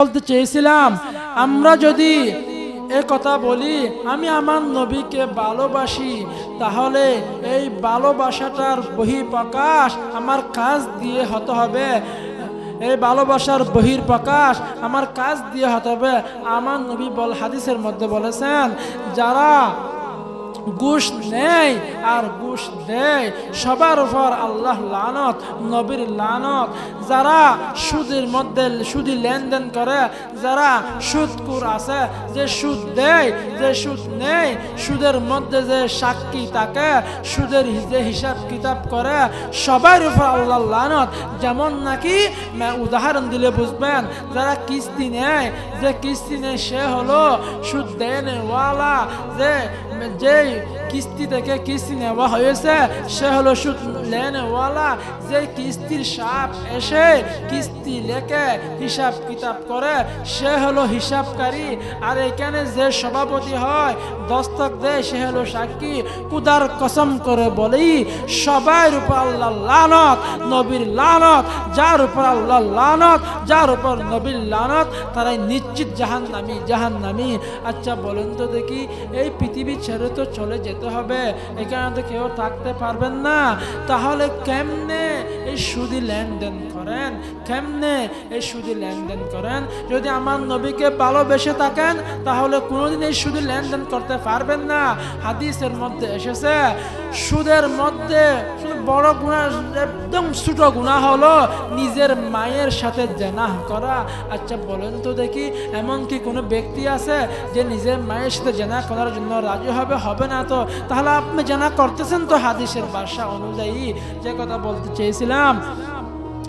বলতে চেয়েছিলাম, আমরা যদি এ কথা বলি, আমি আমার নবীকে ভালোবাসি, তাহলে এই ভালোবাসাটার বহিঃপ্রকাশ আমার কাজ দিয়ে হতে হবে। এই ভালোবাসার বহির প্রকাশ আমার কাজ দিয়ে হতে হবে। আমার নবী বল হাদিসের মধ্যে বলেছেন, যারা ঘুষ নেয় আর ঘুষ দেয় সবার উপর আল্লাহ লানত, নবীর লানত। যারা সুদের মধ্যে সুদি লেনদেন করে, যারা সুদকুর আছে, যে সুদ দেয়, যে সুদ নেয় সুদের মধ্যে যে সাক্ষী থাকে, সুদের যে হিসাব কিতাব করে, সবার উপর আল্লাহ লানত। যেমন নাকি উদাহরণ দিলে বুঝবেন, যারা কিস্তি নেয়, যে কিস্তি নেয় সে হলো সুদ দেয় নেওয়ালা যে যে কিস্তি থেকে কিস্তি নেওয়া হয়েছে, সে হলো সুদ লেনওয়ালা। যে কিস্তির সাপ এসে কিস্তি লেখে, হিসাব কিতাব করে, সে হলো হিসাবকারী। আর এখানে যে সভাপতি হয়, দস্তক দেয়, সে হলো সাক্ষী। কুদার কসম করে বলেই সবাই উপর আল্লাহ লানত, নবীর লানত, যার উপর আল্লাহ লানত, যার উপর নবীর লানত, তারাই নিশ্চিত জাহান নামি জাহান নামি আচ্ছা বলেন তো দেখি, এই পৃথিবী ছেড়ে তো চলে যেতে হবে, এখানে তো কেউ থাকতে পারবেন না, তাহলে কেমনে এই সুদি লেনদেন করেন? কেমনে এই সুদি লেনদেন করেন? যদি আমার নবীকে ভালোবেসে থাকেন, তাহলে কোনোদিন এই সুদি লেনদেন করতে পারবেন না। হাদিসের মধ্যে এসেছে সুদের মধ্যে বড় গুণা, একদম ছোট গুণা হলো নিজের মায়ের সাথে জেনাহ করা। আচ্ছা বলেন তো দেখি, এমন কি কোনো ব্যক্তি আছে যে নিজের মায়ের সাথে জেনা করার জন্য রাজি হবে? হবে না তো। তাহলে আপনি জেনা করতেছেন তো হাদিসের বাসা অনুযায়ী। যে কথা বলতে চেয়েছিলাম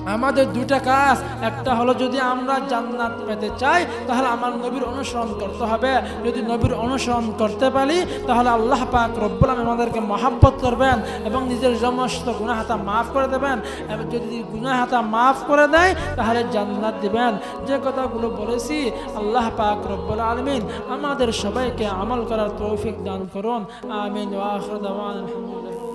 আমাদের দুটা কাজ। একটা হলো যদি আমরা জান্নাত পেতে চাই, তাহলে আমার নবীর অনুসরণ করতে হবে। যদি নবীর অনুসরণ করতে পারি, তাহলে আল্লাহ পাক রব্বুল আলামিন আমাদেরকে মহাব্বত করবেন এবং নিজের সমস্ত গুনাহাতা মাফ করে দেবেন। এবং যদি গুনাহাতা মাফ করে দেয়, তাহলে জান্নাত দিবেন। যে কথাগুলো বলেছি, আল্লাহ পাক রব্বুল আলমিন আমাদের সবাইকে আমল করার তৌফিক দান করুন। আমিন। আলহামদুলিল্লাহ।